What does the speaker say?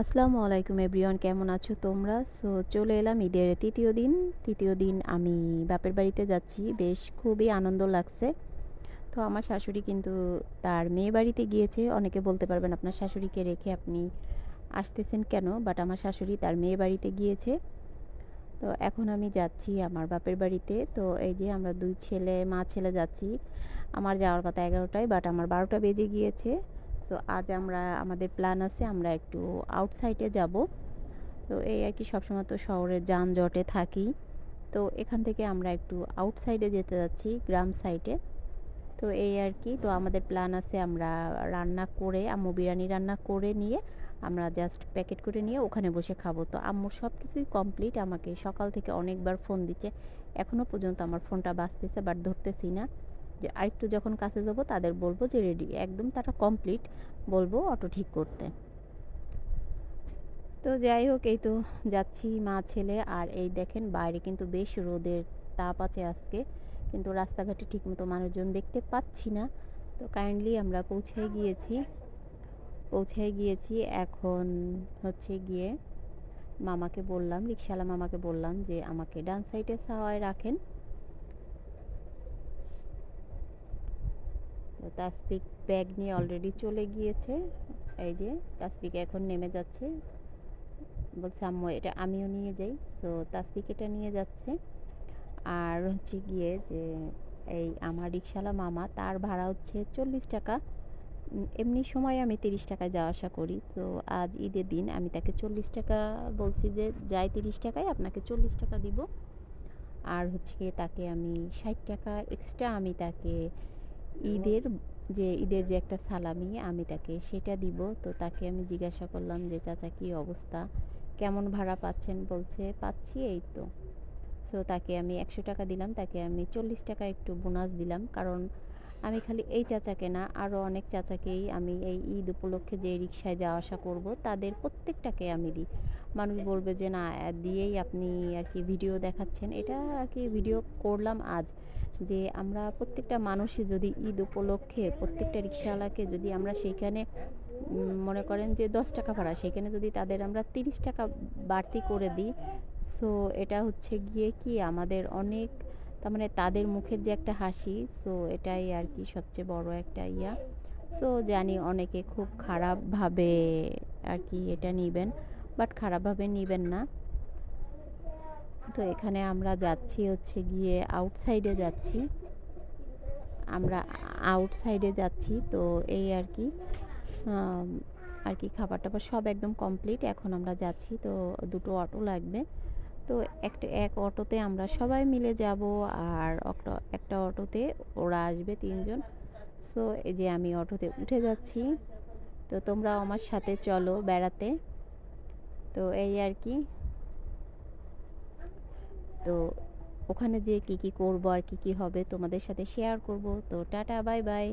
আসসালামু আলাইকুম এভরিওয়ান, কেমন আছো তোমরা? সো, চলে এলাম ঈদের তৃতীয় দিন। তৃতীয় দিন আমি বাপের বাড়িতে যাচ্ছি। বেশ খুবই আনন্দ লাগছে। তো আমার শাশুড়ি কিন্তু তার মেয়ে বাড়িতে গিয়েছে। অনেকে বলতে পারবেন আপনার শাশুড়িকে রেখে আপনি আসতেছেন কেন? বাট আমার শাশুড়ি তার মেয়ে বাড়িতে গিয়েছে। তো এখন আমি যাচ্ছি আমার বাপের বাড়িতে। তো এই যে আমরা দুই ছেলে, মা ছেলে যাচ্ছি। আমার যাওয়ার কথা এগারোটায়, বাট আমার বারোটা বেজে গিয়েছে। তো আজ আমরা, আমাদের প্ল্যান আছে আমরা একটু আউটসাইডে যাব। তো এই আর কি সবসময় তো শহরের যানজটে থাকি। তো এখান থেকে আমরা একটু আউটসাইডে যেতে যাচ্ছি, গ্রাম সাইডে তো এই আর কি, তো আমাদের প্ল্যান আছে আমরা রান্না করে, আম্মু বিরিয়ানি রান্না করে নিয়ে আমরা জাস্ট প্যাকেট করে নিয়ে ওখানে বসে খাব। তো আম্মুর সব কিছুই কমপ্লিট আমাকে সকাল থেকে অনেকবার ফোন দিচ্ছে। এখনও পর্যন্ত আমার ফোনটা বাঁচতেছে বাট ধরতেছি না। যে আরেকটু যখন কাছে যাব তাদের বলব যে রেডি, একদম তারা কমপ্লিট বলব অটো ঠিক করতে। তো যাই হোক, এই তো যাচ্ছি মা, ছেলে, আর এই দেখেন বাইরে কিন্তু বেশ রোদের তাপ আছে আজকে, কিন্তু রাস্তাঘাটে ঠিকমতো মানুষজন দেখতে পাচ্ছি না। তো কাইন্ডলি আমরা পৌঁছে গিয়েছি পৌঁছে গিয়েছি এখন হচ্ছে গিয়ে মামাকে বললাম রিক্সাওয়ালা মামাকে বললাম যে আমাকে ডান সাইডে সাওয়ায় রাখেন। তাসপিক ব্যাগ নিয়ে অলরেডি চলে গিয়েছে। এই যে, তাসপিক এখন নেমে যাচ্ছে। বলছে, আম্মু, এটা আমিও নিয়ে যাই। সো তাসপিক এটা নিয়ে যাচ্ছে। আর হচ্ছে গিয়ে যে, এই আমার রিক্সালা মামা, তার ভাড়া হচ্ছে চল্লিশ টাকা। এমনি সময় আমি তিরিশ টাকায় যাওয়া আসা করি। তো আজ ঈদের দিন আমি তাকে চল্লিশ টাকা বলছি যে, যাই তিরিশ টাকায়, আপনাকে চল্লিশ টাকা দিব। আর হচ্ছে তাকে আমি ষাট টাকা এক্সট্রা আমি তাকে ঈদের যে ঈদের যে একটা সালামি আমি তাকে সেটা দিব। তো তাকে আমি জিজ্ঞাসা করলাম যে, চাচা, কি অবস্থা? কেমন ভাড়া পাচ্ছেন? বলছে, পাচ্ছি এই তো। সো তাকে আমি একশো টাকা দিলাম। তাকে আমি চল্লিশ টাকা একটু বোনাস দিলাম। কারণ আমি খালি এই চাচাকে না আরও অনেক চাচাকেই আমি এই ঈদ উপলক্ষে যে রিক্সায় যাওয়া আসা করব, তাদের প্রত্যেকটাকে আমি দিই। মানুষ বলবে যে, না দিয়েই আপনি আর কি ভিডিও দেখাচ্ছেন। এটা আর কি ভিডিও করলাম আজ যে, আমরা প্রত্যেকটা মানুষই যদি ঈদ উপলক্ষে প্রত্যেকটা রিক্সাওয়ালাকে যদি আমরা সেইখানে মনে করেন যে, দশ টাকা ভাড়া সেখানে যদি তাদের আমরা তিরিশ টাকা বাড়তি করে দিই, সো এটা হচ্ছে গিয়ে কি আমাদের অনেক তার মানে তাদের মুখের যে একটা হাসি সো এটাই আর কি সবচেয়ে বড় একটা ইয়া। সো জানি অনেকে খুব খারাপভাবে আর কি এটা নেবেন বাট খারাপভাবে নেবেন না। তো এখানে আমরা যাচ্ছি হচ্ছে গিয়ে আউটসাইডে যাচ্ছি। আমরা আউটসাইডে যাচ্ছি, তো এই আর কি আর কি খাবার টাবার সব একদম কমপ্লিট এখন আমরা যাচ্ছি, তো দুটো অটো লাগবে। তো একটা, এক অটোতে আমরা সবাই মিলে যাব আর একটা অটোতে ওরা আসবে তিনজন। সো এই যে আমি অটোতে উঠে যাচ্ছি। তো তোমরা আমার সাথে চলো বেড়াতে। তো এই আর কি। তো ওখানে যে কি কি করব আর কি কি হবে তোমাদের সাথে শেয়ার করব। তো টাটা বাই বাই